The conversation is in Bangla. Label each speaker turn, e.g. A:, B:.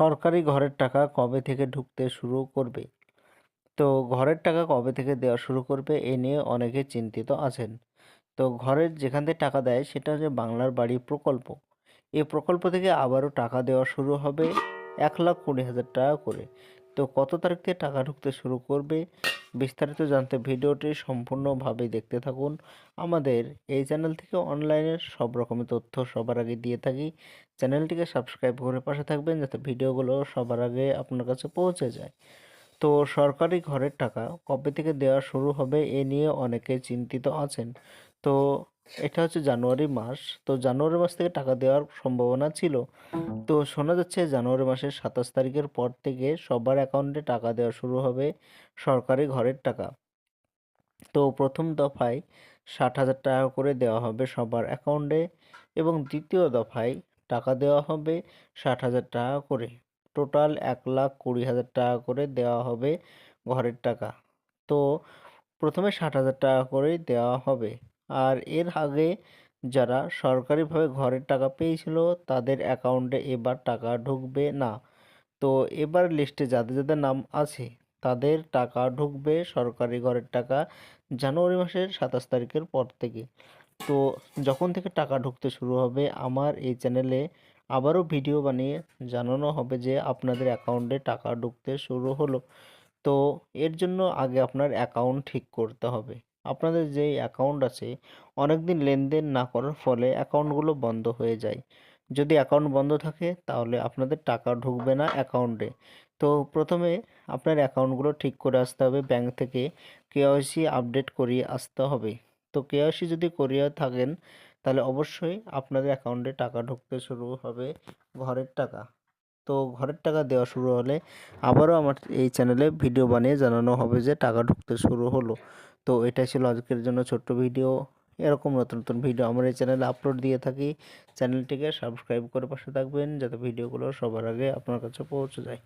A: সরকারি ঘরের টাকা কবে থেকে ঢুকতে শুরু করবে? তো ঘরের টাকা কবে থেকে দেওয়া শুরু করবে এ নিয়ে অনেকে চিন্তিত আছেন। তো ঘরের যেখান থেকে টাকা দেয় সেটা হচ্ছে বাংলার বাড়ি প্রকল্প। এই প্রকল্প থেকে আবারও টাকা দেওয়া শুরু হবে এক লাখ কুড়ি হাজার টাকা করে। তো কত তারিখ থেকে টাকা ঢুকতে শুরু করবে? বিস্তারিত জানতে ভিডিওটি সম্পূর্ণভাবে দেখতে থাকুন। আমাদের এই চ্যানেল থেকে অনলাইনের সব রকমের তথ্য সবার আগে দিয়ে থাকি। চ্যানেলটিকে সাবস্ক্রাইব করে পাশে থাকবেন যাতে ভিডিওগুলো সবার আগে আপনার কাছে পৌঁছে যায়। তো সরকারি ঘরের টাকা কবে থেকে দেওয়া শুরু হবে এ নিয়ে অনেকে চিন্তিত আছেন। তো এটা হচ্ছে জানুয়ারি মাস। তো জানুয়ারি মাস থেকে টাকা দেওয়ার সম্ভাবনা ছিল। তো শোনা যাচ্ছে জানুয়ারি মাসের সাতাশ তারিখের পর থেকে সবার অ্যাকাউন্টে টাকা দেওয়া শুরু হবে সরকারি ঘরের টাকা। তো প্রথম দফায় ষাট হাজার টাকা করে দেওয়া হবে সবার অ্যাকাউন্টে এবং দ্বিতীয় দফায় টাকা দেওয়া হবে ষাট হাজার টাকা করে। টোটাল এক লাখ কুড়ি হাজার টাকা করে দেওয়া হবে ঘরের টাকা। তো প্রথমে ষাট হাজার টাকা করেই দেওয়া হবে। আর এর আগে যারা সরকারিভাবে ঘরের টাকা পেয়েছিল, তাদের অ্যাকাউন্টে এবার টাকা ঢুকবে না। তো এবার লিস্টে যাদের যাদের নাম আছে, তাদের টাকা ঢুকবে সরকারি ঘরের টাকা জানুয়ারি মাসের সাতাশ তারিখের পর থেকে। তো যখন থেকে টাকা ঢুকতে শুরু হবে, আমার এই চ্যানেলে আবারও ভিডিও বানিয়ে জানানো হবে যে আপনাদের অ্যাকাউন্টে টাকা ঢুকতে শুরু হলো। তো এর জন্য আগে আপনার অ্যাকাউন্ট ঠিক করতে হবে। আপনাদের যেই অ্যাকাউন্ট আছে অনেক দিন লেনদেন না করার ফলে অ্যাকাউন্টগুলো বন্ধ হয়ে যায়। যদি অ্যাকাউন্ট বন্ধ থাকে, তাহলে আপনাদের টাকা ঢুকবে না অ্যাকাউন্টে তো প্রথমে আপনার অ্যাকাউন্টগুলো ঠিক করে আসতে হবে ব্যাংক থেকে কেওয়াইসি আপডেট করিয়ে আসতে হবে। তো কেওয়াইসি যদি করিয়ে থাকেন, তাহলে অবশ্যই আপনাদের অ্যাকাউন্টে টাকা ঢুকতে শুরু হবে, ঘরের টাকা। তো ঘরের টাকা দেওয়া শুরু হলে আবারও আমার এই চ্যানেলে ভিডিও বানিয়ে জানানো হবে যে টাকা ঢুকতে শুরু হলো। তো এটাই ছিল আজকের জন্য ছোট্ট ভিডিও। এরকম নতুন নতুন ভিডিও আমার এই চ্যানেলে আপলোড দিয়ে থাকি। চ্যানেলটিকে সাবস্ক্রাইব করে পাশে থাকবেন, যাতে ভিডিওগুলো সবার আগে আপনার কাছে পৌঁছে যায়।